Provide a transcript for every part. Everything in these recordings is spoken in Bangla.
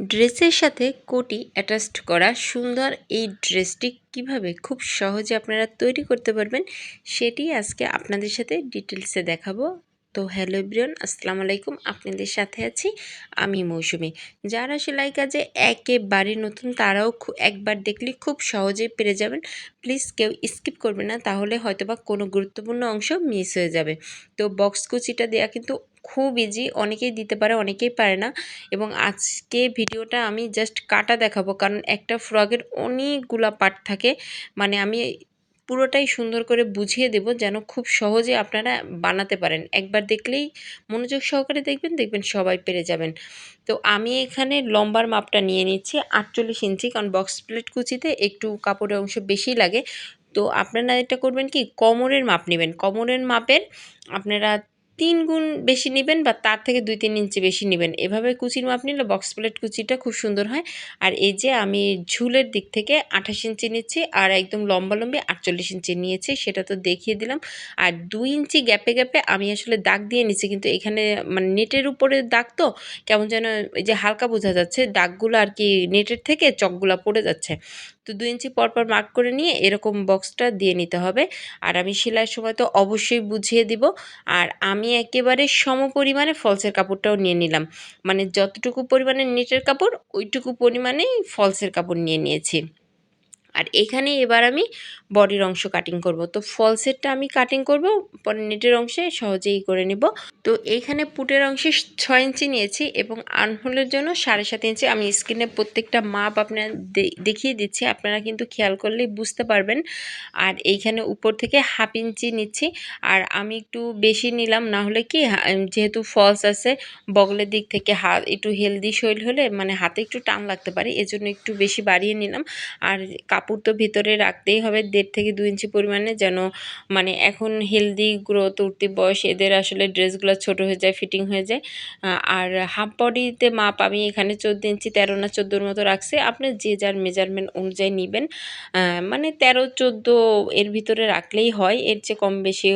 ড্রেসের সাথে কোটি অ্যাটাচড করা সুন্দর এই ড্রেসটি কীভাবে খুব সহজে আপনারা তৈরি করতে পারবেন, সেটি আজকে আপনাদের সাথে ডিটেলসে দেখাবো। তো হ্যালো ব্রিয়ন আসসালামু আলাইকুম, আপনাদের সাথে আছি আমি মৌসুমি। যারা সেলাই কাজে একেবারে নতুন, তারাও একবার দেখলে খুব সহজেই পেরে যাবেন। প্লিজ কেউ স্কিপ করবে না, তাহলে হয়তোবা কোনো গুরুত্বপূর্ণ অংশ মিস হয়ে যাবে। তো বক্স কুচিটা দেওয়া কিন্তু খুব ইজি অনেকেই দিতে পারে, অনেকেই পারে না। এবং আজকে ভিডিওটা আমি জাস্ট কাটা দেখাবো, কারণ একটা ফ্রগের অনেকগুলা পার্ট থাকে। মানে আমি পুরোটাই সুন্দর করে বুঝিয়ে দেব যেন খুব সহজে আপনারা বানাতে পারেন। একবার দেখলেই মনোযোগ সহকারে দেখবেন দেখবেন সবাই পেরে যাবেন। তো আমি এখানে লম্বার মাপটা নিয়ে নিচ্ছি, আটচল্লিশ ইঞ্চি, কারণ বক্স প্লেট কুচিতে একটু কাপড়ের অংশ বেশি লাগে। তো আপনারা এটা করবেন কি, কমরের মাপ নেবেন। কমরের মাপের আপনারা তিন গুণ বেশি নেবেন বা তার থেকে দুই তিন ইঞ্চি বেশি নেবেন। এভাবে কুচির মাপ নিলে বক্স প্লেট কুচিটা খুব সুন্দর হয়। আর এই যে আমি ঝুলের দিক থেকে আঠাশ ইঞ্চি নিচ্ছি আর একদম লম্বা লম্বি আটচল্লিশ ইঞ্চি নিয়েছি, সেটা তো দেখিয়ে দিলাম। আর দুই ইঞ্চি গ্যাপে গ্যাপে আমি আসলে দাগ দিয়ে নিচ্ছি, কিন্তু এখানে মানে নেটের উপরে দাগ তো, কেমন যেন এই যে হালকা বোঝা যাচ্ছে, দাগগুলো আর কি নেটের থেকে চকগুলো পড়ে যাচ্ছে। তো দু ইঞ্চি পরপর মার্ক করে নিয়ে এরকম বক্সটা দিয়ে নিতে হবে। আর আমি সেলাইয়ের সময় তো অবশ্যই বুঝিয়ে দিব। আর আমি একেবারে সম পরিমাণে ফলসের কাপড়টাও নিয়ে নিলাম। মানে যতটুকু পরিমাণে নেটের কাপড়, ওইটুকু পরিমাণেই ফলসের কাপড় নিয়ে নিয়েছি। আর এখানে এবার আমি বডির অংশ কাটিং করব। তো ফলসেরটা আমি কাটিং করব, পরে নেটের অংশে সহজেই করে নিব। তো এইখানে পুটের অংশে ছয় ইঞ্চি নিয়েছি এবং আনহোলের জন্য সাড়ে সাত ইঞ্চি। আমি স্ক্রিনে প্রত্যেকটা মাপ আপনার দেখিয়ে দিচ্ছি, আপনারা কিন্তু খেয়াল করলেই বুঝতে পারবেন। আর এইখানে উপর থেকে হাফ ইঞ্চি নিচ্ছি। আর আমি একটু বেশি নিলাম, না হলে কি যেহেতু ফলস আছে, বগলের দিক থেকে হাত একটু হেলদি শৈল হলে মানে হাতে একটু টান লাগতে পারে, এজন্য একটু বেশি বাড়িয়ে নিলাম। আর কাপড় তো ভিতরে রাখতেই হবে দেড় থেকে দু ইঞ্চি পরিমাণে যেন মানে এখন হেলদি গ্রোথ উঠতি বয়স, এদের আসলে ড্রেসগুলো ছোট হয়ে যায় ফিটিং হয়ে যায়। আর হাফ বডিতে মাপ আমি এখানে চোদ্দ ইঞ্চি, তেরো না চোদ্দোর মতো রাখছি। আপনি যে যার মেজারমেন্ট অনুযায়ী নেবেন মানে তেরো, চোদ্দ এর ভিতরে রাখলেই হয়। এর চেয়ে কম বেশি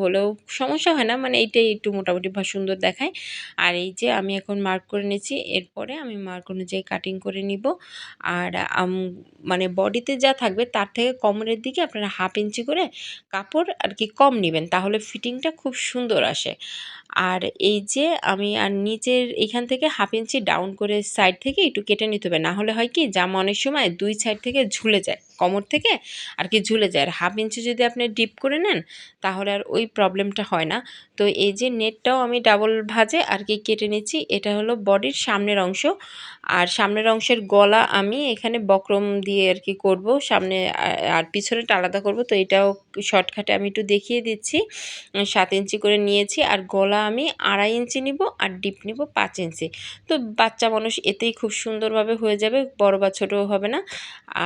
হলেও সমস্যা হয় না মানে এইটাই একটু মোটামুটি ভা সুন্দর দেখায়। আর এই যে আমি এখন মার্ক করে নিয়েছি, এরপরে আমি মার্ক অনুযায়ী কাটিং করে নিব। আর মানে বডিতে যা থাকবে, তার থেকে কমরের দিকে আপনারা হাফ ইঞ্চি করে কাপড় আর কি কম নেবেন, তাহলে ফিটিংটা খুব সুন্দর আসে। আর এই যে আমি আর নিচের এখান থেকে হাফ ইঞ্চি ডাউন করে সাইড থেকে একটু কেটে নিতে হবে, না হলে হয় কি জামা অনেক সময় দুই সাইড থেকে ঝুলে যায়, কোমর থেকে আর কি ঝুলে যায়। আর হাফ ইঞ্চি যদি আপনি ডিপ করে নেন, তাহলে আর ওই প্রবলেমটা হয় না। তো এই যে নেটটাও আমি ডাবল ভাজে আর কি কেটে নিচ্ছি, এটা হলো বডির সামনের অংশ। আর সামনের অংশের গলা আমি এখানে বক্রম দিয়ে আর কি করব, সামনে আর পিছনেটা আলাদা করব, তো এটাও শর্টকাটে আমি একটু দেখিয়ে দিচ্ছি। সাত ইঞ্চি করে নিয়েছি, আর গলা আমি আড়াই ইঞ্চি নিব, আর ডিপ নিব পাঁচ ইঞ্চি। তো বাচ্চা মানুষ এতেই খুব সুন্দরভাবে হয়ে যাবে, বড় বা ছোটো হবে না।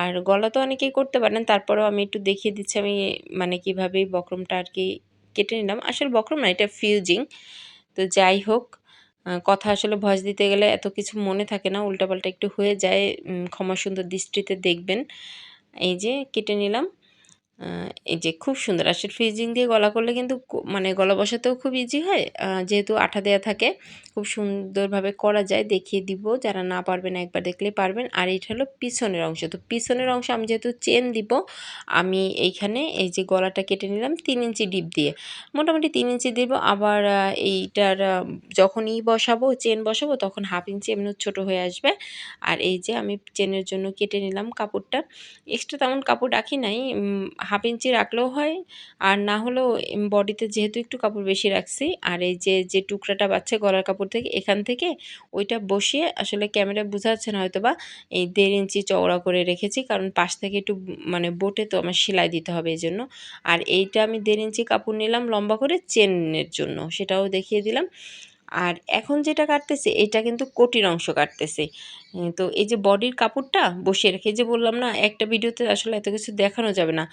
আর গলা তো অনেকেই করতে পারেন, তারপরেও আমি একটু দেখিয়ে দিচ্ছি, আমি মানে কীভাবে বক্রমটা আর কি কেটে নিলাম। আসলে বক্রম না, এটা ফিউজিং। তো যাই হোক কথা আসলে ভয়েস দিতে গেলে এত কিছু মনে থাকে না, উল্টাপাল্টা একটু হয়ে যায়। ক্ষমা সুন্দর দৃষ্টিতে দেখবেন। এই যে, কেটে নিলাম। এই যে খুব সুন্দর। আসলে ফ্রিজিং দিয়ে গলা করলে কিন্তু মানে গলা বসাতেও খুব ইজি হয়। যেহেতু আঠা দেওয়া থাকে, খুব সুন্দরভাবে করা যায়। দেখিয়ে দিব, যারা না পারবেন একবার দেখলে পারবেন। আর এটা হলো পিছনের অংশ। তো পিছনের অংশ আমি যেহেতু চেন দিব, আমি এইখানে এই যে গলাটা কেটে নিলাম তিন ইঞ্চি ডিপ দিয়ে। মোটামুটি তিন ইঞ্চি দিব। আবার এইটার যখনই বসাবো চেন বসাবো, তখন হাফ ইঞ্চি এমনি ছোটো হয়ে আসবে। আর এই যে আমি চেনের জন্য কেটে নিলাম কাপড়টা। এক্সট্রা তেমন কাপড় রাখি নাই। হাফ ইঞ্চি রাখলেও হয়। আর না হলেও বডিতে যেহেতু একটু কাপড় বেশি রাখছি, আর এই যে যে টুকরাটা বাচ্চা গলার কাপড় থেকে, এখান থেকে ওইটা বসিয়ে আসলে ক্যামেরা বোঝাচ্ছে না হয়তো বা এই দেড় ইঞ্চি চওড়া করে রেখেছি। কারণ পাশ থেকে একটু মানে বোটে তো আমার সেলাই দিতে হবে এই জন্য আর এইটা আমি দেড় ইঞ্চি কাপড় নিলাম লম্বা করে চেনের জন্য, সেটাও দেখিয়ে দিলাম। আর এখন যেটা কাটতেছে, এটা কিন্তু কোটির অংশ কাটতেছে। তো এই যে বডির কাপড়টা বসিয়ে রেখে যে বললাম না, একটা ভিডিওতে আসলে এত কিছু দেখানো যাবে না।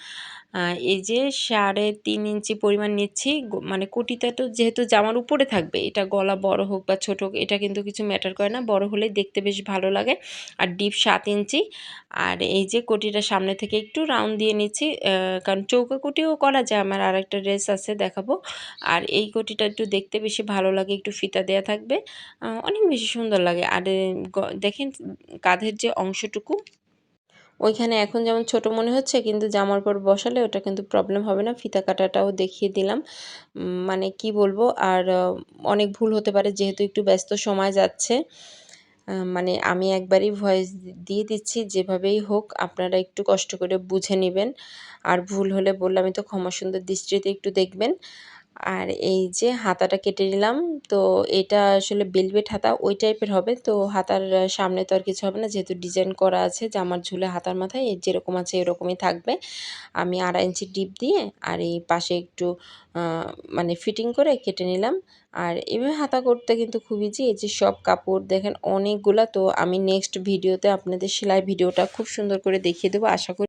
এই যে সাড়ে তিন ইঞ্চি পরিমাণ নিচ্ছি মানে কোটিটা তো যেহেতু জামার উপরে থাকবে, এটা গলা বড় হোক বা ছোট হোক, এটা কিন্তু কিছু ম্যাটার করে না, বড় হলেই দেখতে বেশ ভালো লাগে। আর ডিপ সাত ইঞ্চি, আর এই যে কোটিটা সামনে থেকে একটু রাউন্ড দিয়ে নিচ্ছি কারণ চৌকা কোটিও করা যায়, আমার আর একটা ড্রেস আছে দেখাবো। আর এই কোটিটা একটু দেখতে বেশি ভালো লাগে, একটু ফিতা দেয়া থাকবে অনেক বেশি সুন্দর লাগে। আর দেখেন কাঁধের যে অংশটুকু, ওইখানে এখন যেমন ছোট মনে হচ্ছে, কিন্তু জামার পর বসালে ওটা কিন্তু প্রবলেম হবে না। ফিতা কাটাটাও দেখিয়ে দিলাম। মানে কি বলব, আর অনেক ভুল হতে পারে যেহেতু একটু ব্যস্ত সময় যাচ্ছে। মানে আমি একবারই ভয়েস দিয়ে দিচ্ছি, যেভাবেই হোক আপনারা একটু কষ্ট করে বুঝে নেবেন। আর ভুল হলে বললে আমি তো ক্ষমা সুন্দর দৃষ্টিতে একটু দেখবেন। আর এই যে হাতাটা কেটে নিলাম, তো এটা আসলে বেলভেট হাতা, ওই টাইপের হবে। তো হাতার সামনে তো আর কিছু হবে না, যেহেতু ডিজাইন করা আছে, জামার ঝুলে হাতার মাথায় যেরকম আছে এরকমই থাকবে। আমি আড়াই ইঞ্চি ডিপ দিয়ে, আর এই পাশে একটু মানে ফিটিং করে কেটে নিলাম। আর এভাবে হাতা করতে কিন্তু খুব ইজি এই যে সব কাপড় দেখেন অনেকগুলা, তো আমি নেক্সট ভিডিওতে আপনাদের সেলাই ভিডিওটা খুব সুন্দর করে দেখিয়ে দেবো, আশা করি